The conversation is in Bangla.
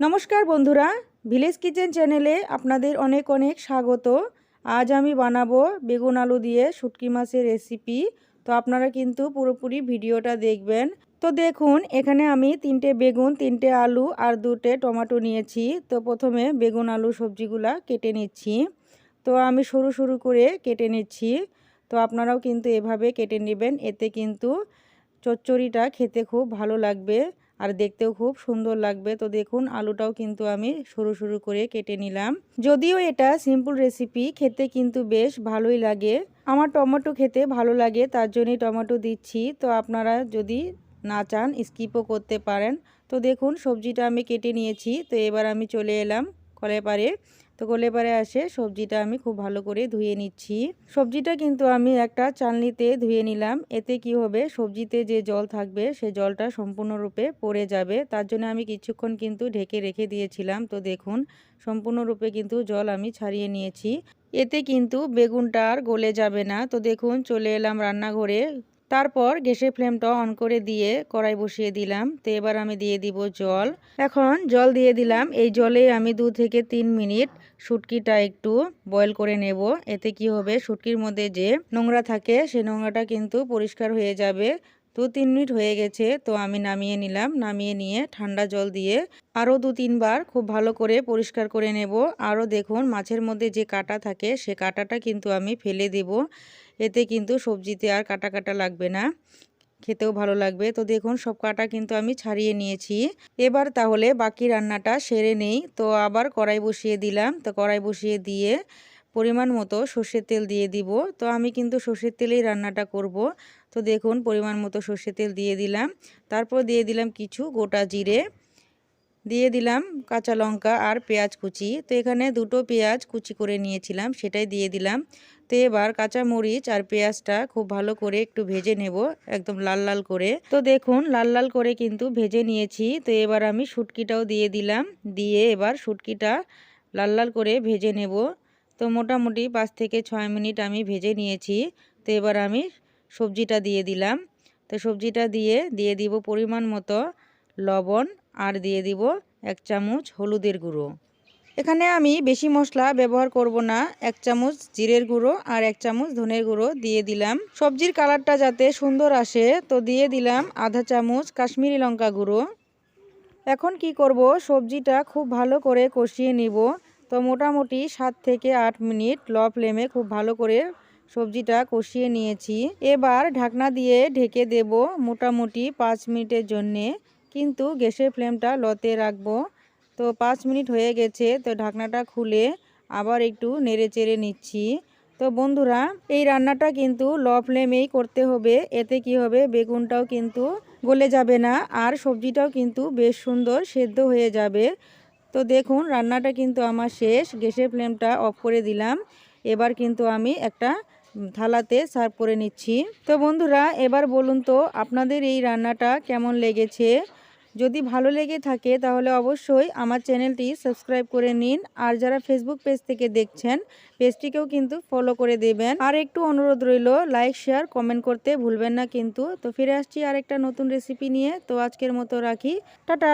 নমস্কার বন্ধুরা ভিলেজ কিচেন চ্যানেলে আপনাদের অনেক অনেক স্বাগত। আজ আমি বানাবো বেগুন আলু দিয়ে শুটকি মাছের রেসিপি তো আপনারা কিন্তু পুরোপুরি ভিডিওটা দেখবেন। তো দেখুন, এখানে আমি তিনটে বেগুন, তিনটে আলু আর দুটে টমেটো নিয়েছি। তো প্রথমে বেগুন আলু সবজিগুলা কেটে নিচ্ছি। তো আমি সরু সরু করে কেটে নিচ্ছি। তো আপনারাও কিন্তু এভাবে কেটে নেবেন, এতে কিন্তু চচ্চড়িটা খেতে খুব ভালো লাগবে। আর দেখতেও খুব সুন্দর লাগবে। তো দেখুন, আলুটাও কিন্তু আমি সরু সরু করে কেটে নিলাম। যদিও এটা সিম্পল রেসিপি খেতে কিন্তু বেশ ভালোই লাগে। আমার টমেটো খেতে ভালো লাগে, তার জন্যই টমেটো দিচ্ছি। তো আপনারা যদি না চান স্কিপও করতে পারেন। তো দেখুন, সবজিটা আমি কেটে নিয়েছি। তো এবার আমি চলে এলাম। কলে পারে তো কলে পারে আসে সবজিটা আমি খুব ভালো করে ধুয়ে নিচ্ছি। সবজিটা কিন্তু আমি একটা চালনিতে ধুয়ে নিলাম, এতে কি হবে সবজিতে যে জল থাকবে সে জলটা সম্পূর্ণরূপে পড়ে যাবে। তার জন্য আমি কিছুক্ষণ কিন্তু ঢেকে রেখে দিয়েছিলাম, তো দেখুন সম্পূর্ণরূপে কিন্তু জল আমি ছাড়িয়ে নিয়েছি। এতে কিন্তু বেগুনটা আর গলে যাবে না, তো দেখুন চলে এলাম রান্নাঘরে। তারপর গ্যাসের ফ্লেমটা অন করে দিয়ে কড়াই বসিয়ে দিলাম। তো এবার আমি দিয়ে দিব জল। এখন জল দিয়ে দিলাম। এই জলে আমি দু থেকে তিন মিনিট শুটকিটা একটু বয়েল করে নেব। এতে কি হবে? শুটকির মধ্যে যে নোংরা থাকে, সে নোংরাটা কিন্তু পরিষ্কার হয়ে যাবে। দু তিন মিনিট হয়ে গেছে, তো আমি নামিয়ে নিলাম। নামিয়ে নিয়ে ঠান্ডা জল দিয়ে আরও দু তিনবার খুব ভালো করে পরিষ্কার করে নেব। আরও দেখুন, মাছের মধ্যে যে কাটা থাকে, সে কাটাটা কিন্তু আমি ফেলে দেব। এতে কিন্তু সবজিতে আর কাটা কাটা লাগবে না। খেতেও ভালো লাগবে। তো দেখুন, সব কাটা কিন্তু আমি ছাড়িয়ে নিয়েছি। এবার তাহলে বাকি রান্নাটা সেরে নেই। তো আবার কড়াই বসিয়ে দিলাম। তো কড়াই বসিয়ে দিয়ে পরিমাণ মতো সর্ষের তেল দিয়ে দিব। তো আমি কিন্তু সর্ষের তেলেই রান্নাটা করব। তো দেখুন, পরিমাণ মতো সর্ষের তেল দিয়ে দিলাম। তারপর দিয়ে দিলাম কিছু গোটা জিরে। দিয়ে দিলাম কাঁচা লঙ্কা আর পেঁয়াজ কুচি। তো এখানে দুটো পেঁয়াজ কুচি করে নিয়েছিলাম, সেটাই দিয়ে দিলাম। তো এবার কাঁচা মরিচ আর পেঁয়াজটা খুব ভালো করে একটু ভেজে নেব, একদম লাল লাল করে। তো দেখুন, লাল লাল করে কিন্তু ভেজে নিয়েছি। তো এবার আমি শুটকিটাও দিয়ে দিলাম। দিয়ে এবার শুটকিটা লাল লাল করে ভেজে নেব। তো মোটামুটি পাঁচ থেকে ছয় মিনিট আমি ভেজে নিয়েছি। তো এবার আমি সবজিটা দিয়ে দিলাম। তো সবজিটা দিয়ে দিয়ে দিব পরিমাণ মতো লবণ আর দিয়ে দিব এক চামচ হলুদের গুঁড়ো। এখানে আমি বেশি মশলা ব্যবহার করব না। এক চামচ জিরের গুঁড়ো আর এক চামচ ধনের গুঁড়ো দিয়ে দিলাম। সবজির কালারটা যাতে সুন্দর আসে, তো দিয়ে দিলাম আধা চামচ কাশ্মীরি লঙ্কা গুঁড়ো। এখন কি করব? সবজিটা খুব ভালো করে কষিয়ে নিব। তো মোটামুটি সাত থেকে আট মিনিট ল ফ্লেমে খুব ভালো করে সবজিটা কষিয়ে নিয়েছি। এবার ঢাকনা দিয়ে ঢেকে দেব মোটামুটি পাঁচ মিনিটের জন্যে, কিন্তু গ্যাসের ফ্লেমটা লতে রাখব। তো পাঁচ মিনিট হয়ে গেছে, তো ঢাকনাটা খুলে আবার একটু নেড়ে চেড়ে নিচ্ছি। তো বন্ধুরা, এই রান্নাটা কিন্তু ল ফ্লেমেই করতে হবে, এতে কি হবে বেগুনটাও কিন্তু গলে যাবে না, আর সবজিটাও কিন্তু বেশ সুন্দর সেদ্ধ হয়ে যাবে। তো দেখুন, রান্নাটা কিন্তু আমার শেষ। গ্যাসের ফ্লেমটা অফ করে দিলাম। এবার কিন্তু আমি একটা থালাতে সার্ভ করে নিচ্ছি। তো বন্ধুরা, এবার বলুন তো, আপনাদের এই রান্নাটা কেমন লেগেছে? যদি ভালো লেগে থাকে, তাহলে অবশ্যই আমার চ্যানেলটি সাবস্ক্রাইব করে নিন। আর যারা ফেসবুক পেজ থেকে দেখছেন পেজটিকেও কিন্তু ফলো করে দেবেন। আর একটু অনুরোধ রইল লাইক শেয়ার কমেন্ট করতে ভুলবেন না কিন্তু। তো ফিরে আসছি আর একটা নতুন রেসিপি নিয়ে। তো আজকের মতো রাখি। টাটা!